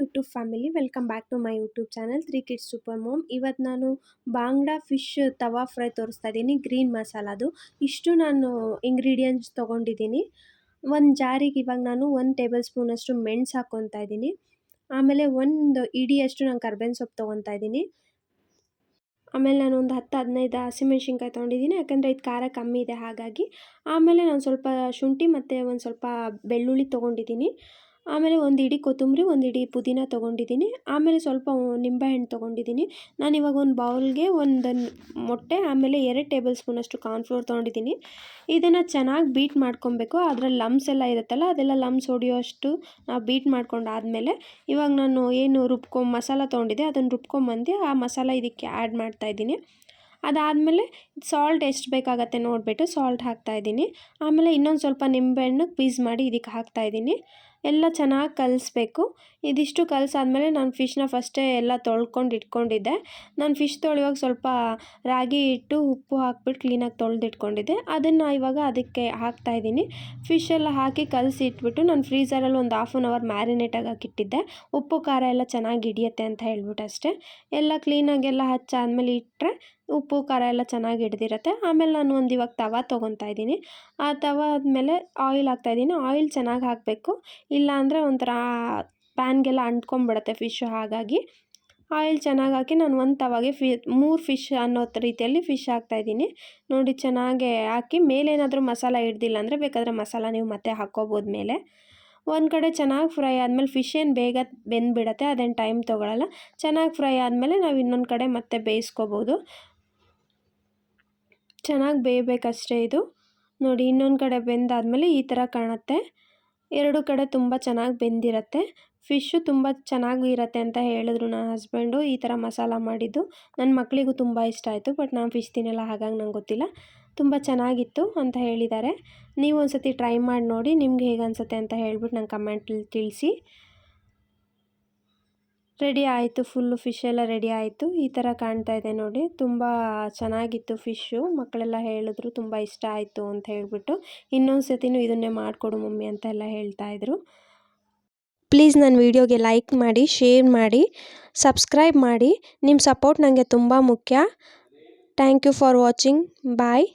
YouTube family, welcome back to my YouTube channel three kids super mom. ಇವತ್ತು ನಾನು ಬಾಂಗ್ಡಾ fish ತವಾ fry ತೋರಿಸ್ತಾ ಇದ್ದೀನಿ, green ಮಸಾಲದು ಇಷ್ಟು ನಾನು ಇಂಗ್ರೀಡಿಯೆಂಟ್ಸ್ ತೊಗೊಂಡಿದ್ದೀನಿ. ಒಂದು ಜಾರಿಗೆ ಇವಾಗ ನಾನು ಒಂದು ಟೇಬಲ್ ಸ್ಪೂನಷ್ಟು ಮೆಣಸು ಹಾಕ್ಕೊತಾ ಇದ್ದೀನಿ. ಆಮೇಲೆ ಒಂದು ಇಡಿಯಷ್ಟು ನಾನು ಕರ್ಬೇವಿನ ಸೊಪ್ಪು ತೊಗೊತಾ ಇದ್ದೀನಿ. ಆಮೇಲೆ ನಾನು ಒಂದು ಹತ್ತು ಹದಿನೈದು ಹಸಿಮೆಣ್ಸಿನ್ಕಾಯಿ ತೊಗೊಂಡಿದ್ದೀನಿ, ಯಾಕಂದರೆ ಇದು ಖಾರ ಕಮ್ಮಿ ಇದೆ ಹಾಗಾಗಿ. ಆಮೇಲೆ ನಾನು ಸ್ವಲ್ಪ ಶುಂಠಿ ಮತ್ತು ಒಂದು ಸ್ವಲ್ಪ ಬೆಳ್ಳುಳ್ಳಿ ತೊಗೊಂಡಿದ್ದೀನಿ. ಆಮೇಲೆ ಒಂದು ಇಡೀ ಕೊತ್ತಂಬರಿ, ಒಂದು ಇಡೀ ಪುದೀನ ತೊಗೊಂಡಿದ್ದೀನಿ. ಆಮೇಲೆ ಸ್ವಲ್ಪ ನಿಂಬೆಹಣ್ಣು ತೊಗೊಂಡಿದ್ದೀನಿ. ನಾನು ಇವಾಗ ಒಂದು ಬೌಲ್ಗೆ ಒಂದು ಮೊಟ್ಟೆ, ಆಮೇಲೆ ಎರಡು ಟೇಬಲ್ ಸ್ಪೂನಷ್ಟು ಕಾರ್ನ್ಫ್ಲೋರ್ ತೊಗೊಂಡಿದ್ದೀನಿ. ಇದನ್ನು ಚೆನ್ನಾಗಿ ಬೀಟ್ ಮಾಡ್ಕೊಬೇಕು. ಅದರಲ್ಲಿ ಲಮ್ಸ್ ಎಲ್ಲ ಇರುತ್ತಲ್ಲ, ಅದೆಲ್ಲ ಲಮ್ಸ್ ನಾವು ಬೀಟ್ ಮಾಡ್ಕೊಂಡಾದಮೇಲೆ ಇವಾಗ ನಾನು ಏನು ರುಬ್ಕೊ, ಮಸಾಲ ತೊಗೊಂಡಿದ್ದೆ ಅದನ್ನು ರುಬ್ಕೊಂಬಂದು ಆ ಮಸಾಲ ಇದಕ್ಕೆ ಆ್ಯಡ್ ಮಾಡ್ತಾಯಿದ್ದೀನಿ ಅದಾದಮೇಲೆ ಸಾಲ್ಟ್ ಎಷ್ಟು ಬೇಕಾಗತ್ತೆ ನೋಡಿಬಿಟ್ಟು ಸಾಲ್ಟ್ ಹಾಕ್ತಾಯಿದ್ದೀನಿ ಆಮೇಲೆ ಇನ್ನೊಂದು ಸ್ವಲ್ಪ ನಿಂಬೆಹಣ್ಣು ಪೀಸ್ ಮಾಡಿ ಇದಕ್ಕೆ ಹಾಕ್ತಾಯಿದ್ದೀನಿ ಎಲ್ಲ ಚೆನ್ನಾಗಿ ಕಲಿಸ್ಬೇಕು. ಇದಿಷ್ಟು ಕಲಸಾದ್ಮೇಲೆ ನಾನು ಫಿಶ್ನ ಫಸ್ಟೇ ಎಲ್ಲ ತೊಳ್ಕೊಂಡು ಇಟ್ಕೊಂಡಿದ್ದೆ. ನಾನು ಫಿಶ್ ತೊಳೆಯುವಾಗ ಸ್ವಲ್ಪ ರಾಗಿ ಇಟ್ಟು ಉಪ್ಪು ಹಾಕ್ಬಿಟ್ಟು ಕ್ಲೀನಾಗಿ ತೊಳೆದಿಟ್ಕೊಂಡಿದ್ದೆ. ಅದನ್ನು ಇವಾಗ ಅದಕ್ಕೆ ಹಾಕ್ತಾಯಿದ್ದೀನಿ ಫಿಶ್ ಎಲ್ಲ ಹಾಕಿ ಕಲಸಿ ಇಟ್ಬಿಟ್ಟು ನಾನು ಫ್ರೀಝರಲ್ಲಿ ಒಂದು ಹಾಫ್ ಆನ್ ಅವರ್ ಮ್ಯಾರಿನೇಟಾಗಿ ಹಾಕಿಟ್ಟಿದ್ದೆ. ಉಪ್ಪು, ಖಾರ ಎಲ್ಲ ಚೆನ್ನಾಗಿ ಹಿಡಿಯುತ್ತೆ ಅಂತ ಹೇಳ್ಬಿಟ್ಟು ಅಷ್ಟೇ. ಎಲ್ಲ ಕ್ಲೀನಾಗೆಲ್ಲ ಹಚ್ಚಾದ್ಮೇಲೆ ಇಟ್ಟರೆ ಉಪ್ಪು, ಖಾರ ಎಲ್ಲ ಚೆನ್ನಾಗಿ ಹಿಡ್ದಿರತ್ತೆ. ಆಮೇಲೆ ನಾನು ಒಂದು ಇವಾಗ ತವ ತೊಗೊತಾ ಇದ್ದೀನಿ. ಆ ತವ ಆದಮೇಲೆ ಆಯಿಲ್ ಹಾಕ್ತಾಯಿದ್ದೀನಿ ಆಯಿಲ್ ಚೆನ್ನಾಗಿ ಹಾಕಬೇಕು. ಇಲ್ಲ ಅಂದರೆ ಒಂಥರ ಪ್ಯಾನ್ಗೆಲ್ಲ ಅಂಟ್ಕೊಂಬಿಡತ್ತೆ ಫಿಶ್ಶು ಹಾಗಾಗಿ ಆಯಿಲ್ ಚೆನ್ನಾಗಿ ಹಾಕಿ ನಾನು ಒಂದು ತವಾಗೆ ಫಿ, ಮೂರು ಫಿಶ್ ಅನ್ನೋ ರೀತಿಯಲ್ಲಿ ಫಿಶ್ ಹಾಕ್ತಾಯಿದ್ದೀನಿ ನೋಡಿ ಚೆನ್ನಾಗಿ ಹಾಕಿ ಮೇಲೇನಾದರೂ ಮಸಾಲ ಹಿಡ್ದಿಲ್ಲ ಅಂದರೆ ಬೇಕಾದರೆ ಮಸಾಲ ನೀವು ಮತ್ತೆ ಹಾಕ್ಕೋಬೋದು ಮೇಲೆ. ಒಂದು ಕಡೆ ಚೆನ್ನಾಗಿ ಫ್ರೈ ಆದಮೇಲೆ ಫಿಶ್ ಏನು ಬೇಗ ಬೆಂದುಬಿಡತ್ತೆ ಅದೇನು ಟೈಮ್ ತೊಗೊಳಲ್ಲ. ಚೆನ್ನಾಗಿ ಫ್ರೈ ಆದಮೇಲೆ ನಾವು ಇನ್ನೊಂದು ಕಡೆ ಮತ್ತೆ ಬೇಯಿಸ್ಕೋಬೋದು. ಚೆನ್ನಾಗಿ ಬೇಯಬೇಕಷ್ಟೇ ಇದು. ನೋಡಿ ಇನ್ನೊಂದು ಕಡೆ ಬೆಂದಾದಮೇಲೆ ಈ ಥರ ಕಾಣುತ್ತೆ. ಎರಡು ಕಡೆ ತುಂಬ ಚೆನ್ನಾಗಿ ಬೆಂದಿರತ್ತೆ. ಫಿಶ್ಶು ತುಂಬ ಚೆನ್ನಾಗಿ ಇರತ್ತೆ ಅಂತ ಹೇಳಿದ್ರು ನನ್ನ ಹಸ್ಬೆಂಡು ಈ ಥರ ಮಸಾಲ ಮಾಡಿದ್ದು ನನ್ನ ಮಕ್ಕಳಿಗೂ ತುಂಬ ಇಷ್ಟ ಆಯಿತು ಬಟ್ ನಾನು ಫಿಶ್ ತಿನ್ನಲ್ಲ, ಹಾಗಾಗಿ ನಂಗೆ ಗೊತ್ತಿಲ್ಲ. ತುಂಬ ಚೆನ್ನಾಗಿತ್ತು ಅಂತ ಹೇಳಿದ್ದಾರೆ. ನೀವು ಒಂದು ಸತಿ ಟ್ರೈ ಮಾಡಿ ನೋಡಿ, ನಿಮ್ಗೆ ಹೇಗೆ ಅನಿಸುತ್ತೆ ಅಂತ ಹೇಳ್ಬಿಟ್ಟು ನಂಗೆ ಕಮೆಂಟಲ್ಲಿ ತಿಳಿಸಿ. ರೆಡಿ ಆಯಿತು ಫುಲ್ಲು ಫಿಶ್ ಎಲ್ಲ ರೆಡಿ ಆಯಿತು. ಈ ಥರ ಕಾಣ್ತಾ ಇದೆ ನೋಡಿ. ತುಂಬ ಚೆನ್ನಾಗಿತ್ತು ಫಿಶ್ಶು ಮಕ್ಕಳೆಲ್ಲ ಹೇಳಿದ್ರು ತುಂಬ ಇಷ್ಟ ಆಯಿತು ಅಂತ ಹೇಳಿಬಿಟ್ಟು. ಇನ್ನೊಂದು ಸತಿನೂ ಇದನ್ನೇ ಮಾಡಿಕೊಡು ಮಮ್ಮಿ ಅಂತ ಎಲ್ಲ ಹೇಳ್ತಾಯಿದ್ರು ಪ್ಲೀಸ್ ನನ್ನ ವೀಡಿಯೋಗೆ ಲೈಕ್ ಮಾಡಿ ಶೇರ್ ಮಾಡಿ ಸಬ್ಸ್ಕ್ರೈಬ್ ಮಾಡಿ. ನಿಮ್ಮ ಸಪೋರ್ಟ್ ನನಗೆ ತುಂಬ ಮುಖ್ಯ. Thank you for watching bye